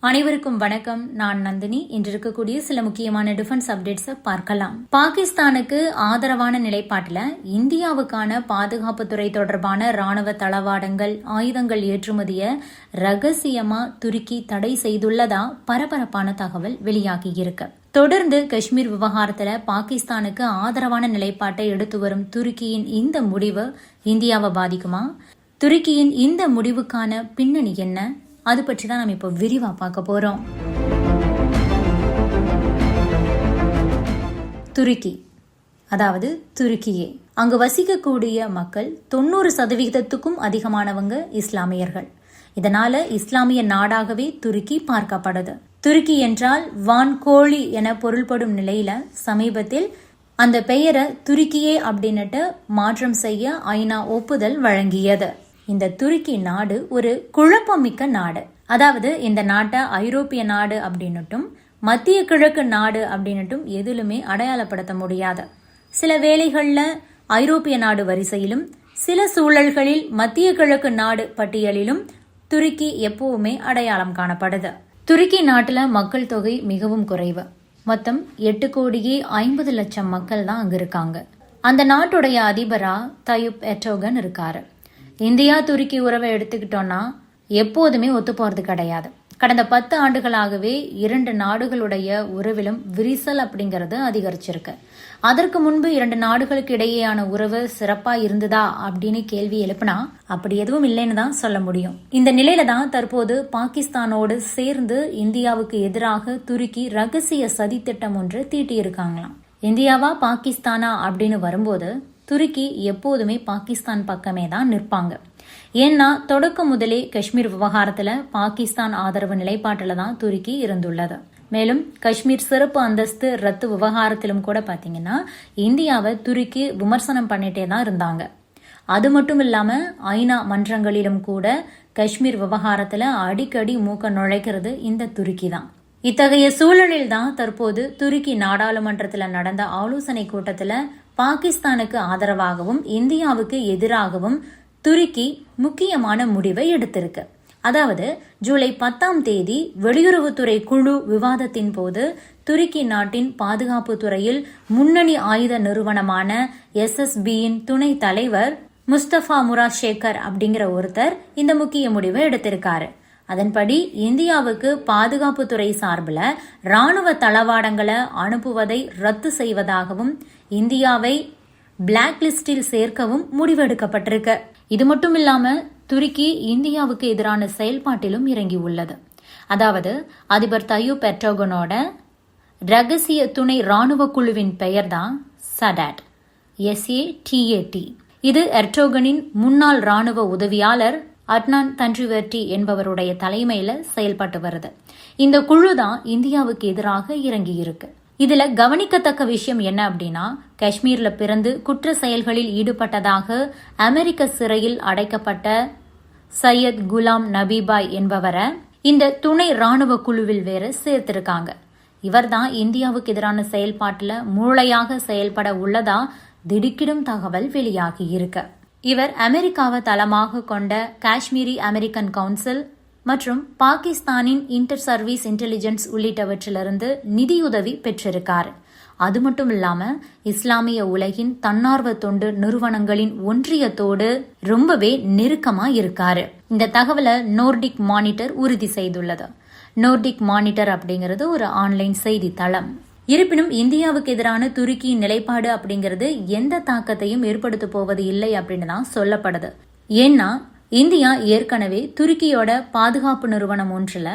அனைவருக்கும் வணக்கம். நான் நந்தினி. இன்று இருக்கக்கூடிய சில முக்கியமான டிஃபென்ஸ் அப்டேட்ஸை பார்க்கலாம். பாகிஸ்தானுக்கு ஆதரவான நிலைப்பாட்டில் இந்தியாவுக்கான பாதுகாப்புத்துறை தொடர்பான ராணுவ தளவாடங்கள் ஆயுதங்கள் ஏற்றுமதியை ரகசியமா துருக்கி தடை செய்துள்ளதா பரபரப்பான தகவல் வெளியாகியிருக்கு. தொடர்ந்து காஷ்மீர் விவகாரத்தில் பாகிஸ்தானுக்கு ஆதரவான நிலைப்பாட்டை எடுத்து வரும் துருக்கியின் இந்த முடிவு இந்தியாவை பாதிக்குமா? துருக்கியின் இந்த முடிவுக்கான பின்னணி என்ன? அது பற்றி தான் நம்ம இப்போ விரிவாக பார்க்க போகிறோம் துருக்கி அதாவது துருக்கியே. அங்கு வசிக்கக்கூடிய மக்கள் தொண்ணூறு சதவிகிதத்துக்கும் அதிகமானவங்க இஸ்லாமியர்கள். இதனால இஸ்லாமிய நாடாகவே துருக்கி பார்க்கப்படுது துருக்கி என்றால் வான்கோழி என பொருள்படும் நிலையில சமீபத்தில் அந்த பெயரை துருக்கியே அப்படின்னுட்டு மாற்றம் செய்ய ஐநா ஒப்புதல் வழங்கியது. இந்த துருக்கி நாடு ஒரு குழப்பமிக்க நாடு. அதாவது இந்த நாட்டை ஐரோப்பிய நாடு அப்படின்னுட்டும் மத்திய கிழக்கு நாடு அப்படின்னுட்டும் எதிலுமே அடையாளப்படுத்த முடியாது. சில வேளைகளில் ஐரோப்பிய நாடு வரிசையிலும் சில சூழல்களில் மத்திய கிழக்கு நாடு பட்டியலிலும் துருக்கி எப்பவுமே அடையாளம் காணப்படுது. துருக்கி நாட்டில் மக்கள் தொகை மிகவும் குறைவு. மொத்தம் எட்டு கோடியே ஐம்பது லட்சம் மக்கள் தான் அங்கே இருக்காங்க. அந்த நாட்டுடைய அதிபரா தயுப் எட்டோகன் இருக்காரு. இந்தியா துருக்கி உறவை எடுத்துக்கிட்டோன்னா எப்போதுமே ஒத்து போறது கிடையாது. கடந்த பத்து ஆண்டுகளாகவே இரண்டு நாடுகளுடைய உறவிலும் விரிசல் அப்படிங்கிறது அதிகரிச்சிருக்கு. அதற்கு முன்பு இரண்டு நாடுகளுக்கு இடையேயான உறவு சிறப்பா இருந்ததா அப்படின்னு கேள்வி எழுப்புனா அப்படி எதுவும் இல்லைன்னு தான் சொல்ல முடியும். இந்த நிலையில தான் தற்போது பாகிஸ்தானோடு சேர்ந்து இந்தியாவுக்கு எதிராக துருக்கி ரகசிய சதித்திட்டம் ஒன்று தீட்டியிருக்காங்களாம். இந்தியாவா பாகிஸ்தானா அப்படின்னு வரும்போது துருக்கி எப்போதுமே பாகிஸ்தான் பக்கமே தான் நிற்பாங்க. ஏன்னா தொடக்கம் முதலே காஷ்மீர் விவகாரத்துல பாகிஸ்தான் ஆதரவு நிலைப்பாட்டில் தான் துருக்கி இருந்துள்ளது. மேலும் காஷ்மீர் சிறப்பு அந்தஸ்து ரத்து விவகாரத்திலும் கூட பாத்தீங்கன்னா இந்தியாவை துருக்கி விமர்சனம் பண்ணிட்டே தான் இருந்தாங்க. அது மட்டும் இல்லாம ஐநா மன்றங்களிலும் கூட காஷ்மீர் விவகாரத்துல அடிக்கடி மூக்க நுழைக்கிறது இந்த துருக்கி தான். இத்தகைய சூழலில் தான் தற்போது துருக்கி நாடாளுமன்றத்தில் நடந்த ஆலோசனை கூட்டத்தில் பாகிஸ்தானுக்கு ஆதரவாகவும் இந்தியாவுக்கு எதிராகவும் துருக்கி முக்கியமான முடிவை எடுத்திருக்கு. அதாவது ஜூலை பத்தாம் தேதி வெளியுறவுத்துறை குழு விவாதத்தின் போது துருக்கி நாட்டின் பாதுகாப்பு துறையில் முன்னணி ஆயுத நிறுவனமான எஸ்எஸ்பியின் துணை தலைவர் முஸ்தபா முரா ஷேகர் அப்படிங்கிற ஒருத்தர் இந்த முக்கிய முடிவை எடுத்திருக்காரு. அதன்படி இந்தியாவுக்கு பாதுகாப்புத்துறை சார்பில் ராணுவ தளவாடங்களை அனுப்புவதை ரத்து செய்வதாகவும் இந்தியாவை பிளாக் லிஸ்டில் சேர்க்கவும் முடிவெடுக்கப்பட்டிருக்கு. இது மட்டும் இல்லாம துருக்கி இந்தியாவுக்கு எதிரான செயல்பாட்டிலும் இறங்கி உள்ளது. அதாவது அதிபர் தயூப் பெட்ரோகனோட ரகசிய துணை ராணுவ குழுவின் பெயர்தான் சடாட் எஸ்ஏ டிஏடி இது எர்டோகனின் முன்னாள் ராணுவ உதவியாளர் அட்னான் தன்றிவெர்டி என்பவருடைய தலைமையில செயல்பட்டு வருது. இந்த குழு தான் இந்தியாவுக்கு எதிராக இறங்கி இருக்கு இதுல கவனிக்கத்தக்க விஷயம் என்ன அப்படின்னா காஷ்மீர்ல பிறந்து குற்ற செயல்களில் ஈடுபட்டதாக அமெரிக்க சிறையில் அடைக்கப்பட்ட சையத் குலாம் நபிபாய் என்பவரை இந்த துணை ராணுவ குழுவில் வேற சேர்த்திருக்காங்க. இவர்தான் இந்தியாவுக்கு எதிரான செயல்பாட்டில் மூளையாக செயல்பட உள்ளதா திடுக்கிடும் தகவல் வெளியாகி இருக்கு. இவர் அமெரிக்காவை தளமாக கொண்ட காஷ்மீரி அமெரிக்கன் கவுன்சில் மற்றும் பாகிஸ்தானின் இன்டர் சர்வீஸ் இன்டெலிஜென்ஸ் உள்ளிட்டவற்றிலிருந்து நிதியுதவி பெற்றிருக்கார். அது மட்டும் இல்லாம இஸ்லாமிய உலகின் தன்னார்வ தொண்டு நிறுவனங்களின் ஒன்றியத்தோடு ரொம்பவே நெருக்கமா இருக்காரு. இந்த தகவலை நோர்டிக் மானிட்டர் உறுதி செய்துள்ளது. நோர்டிக் மானிட்டர் அப்படிங்கிறது ஒரு ஆன்லைன் செய்தித்தளம். இருப்பினும் இந்தியாவுக்கு எதிரான துருக்கியின் நிலைப்பாடு அப்படிங்கிறது எந்த தாக்கத்தையும் ஏற்படுத்த போவது இல்லை அப்படின்னு தான் சொல்லப்படுது. ஏன்னா இந்தியா ஏற்கனவே துருக்கியோட பாதுகாப்பு நிறுவனம் ஒன்றில்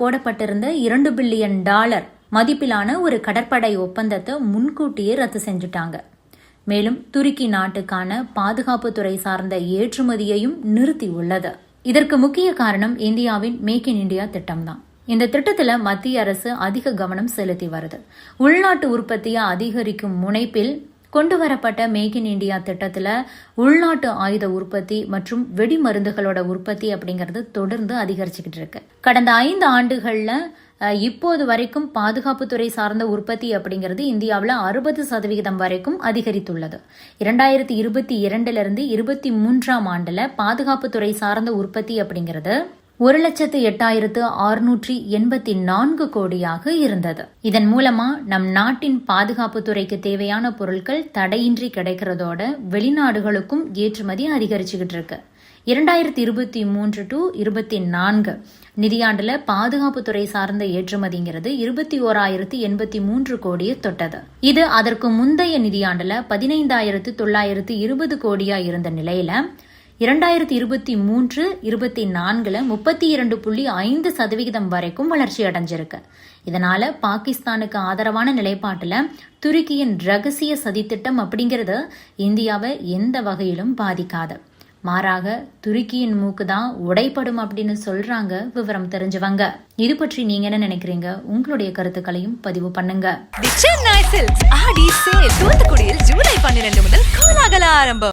போடப்பட்டிருந்த இரண்டு பில்லியன் டாலர் மதிப்பிலான ஒரு கடற்படை ஒப்பந்தத்தை முன்கூட்டியே ரத்து செஞ்சுட்டாங்க. மேலும் துருக்கி நாட்டுக்கான பாதுகாப்புத்துறை சார்ந்த ஏற்றுமதியையும் நிறுத்தி உள்ளது இதற்கு முக்கிய காரணம் இந்தியாவின் மேக் இன் இந்தியா திட்டம்தான். இந்த திட்டத்தில் மத்திய அரசு அதிக கவனம் செலுத்தி வருது. உள்நாட்டு உற்பத்தியை அதிகரிக்கும் முனைப்பில் கொண்டு வரப்பட்ட மேக் இன் இண்டியா திட்டத்தில் உள்நாட்டு ஆயுத உற்பத்தி மற்றும் வெடி மருந்துகளோட உற்பத்தி அப்படிங்கிறது தொடர்ந்து அதிகரிச்சுக்கிட்டு இருக்கு. கடந்த ஐந்து ஆண்டுகளில் இப்போது வரைக்கும் பாதுகாப்புத்துறை சார்ந்த உற்பத்தி அப்படிங்கிறது இந்தியாவில் அறுபது சதவிகிதம் வரைக்கும் அதிகரித்துள்ளது. இரண்டாயிரத்தி இருபத்தி இரண்டிலிருந்து இருபத்தி மூன்றாம் ஆண்டில் பாதுகாப்புத்துறை சார்ந்த உற்பத்தி அப்படிங்கிறது ஒரு லட்சத்து எட்டாயிரத்து ஆறுநூற்றி எண்பத்தி நான்கு கோடியாக இருந்தது. இதன் மூலமா நம் நாட்டின் பாதுகாப்பு துறைக்கு தேவையான பொருட்கள் தடையின்றி கிடைக்கிறதோட வெளிநாடுகளுக்கும் ஏற்றுமதி அதிகரிச்சுக்கிட்டு இருக்கு. இரண்டாயிரத்தி இருபத்தி மூன்று டு இருபத்தி நான்கு நிதியாண்டுல பாதுகாப்புத்துறை சார்ந்த ஏற்றுமதிங்கிறது இருபத்தி ஓராயிரத்து எண்பத்தி மூன்று கோடியை தொட்டது. இது அதற்கு முந்தைய நிதியாண்டுல பதினைந்தாயிரத்து தொள்ளாயிரத்து இருபது கோடியா இருந்த நிலையில இரண்டாயிரத்தி இருபத்தி மூன்று இருபத்தி நான்குல முப்பத்தி இரண்டு புள்ளி ஐந்து சதவிகிதம் வரைக்கும் வளர்ச்சி அடைஞ்சிருக்கு. இதனால பாகிஸ்தானுக்கு ஆதரவான நிலைப்பாட்டுல துருக்கியின் ரகசிய சதித்திட்டம் அப்படிங்கிறது இந்தியாவை எந்த வகையிலும் பாதிக்காது. மாறாக துருக்கியின் மூக்கு தான் உடைப்படும் அப்படின்னு சொல்றாங்க விவரம் தெரிஞ்சவங்க. இது பற்றி நீங்க என்ன நினைக்கிறீங்க? உங்களுடைய கருத்துக்களையும் பதிவு பண்ணுங்க. தூத்துக்குடியில் ஜூலை பன்னிரண்டு முதல் கோலாகல ஆரம்பம்.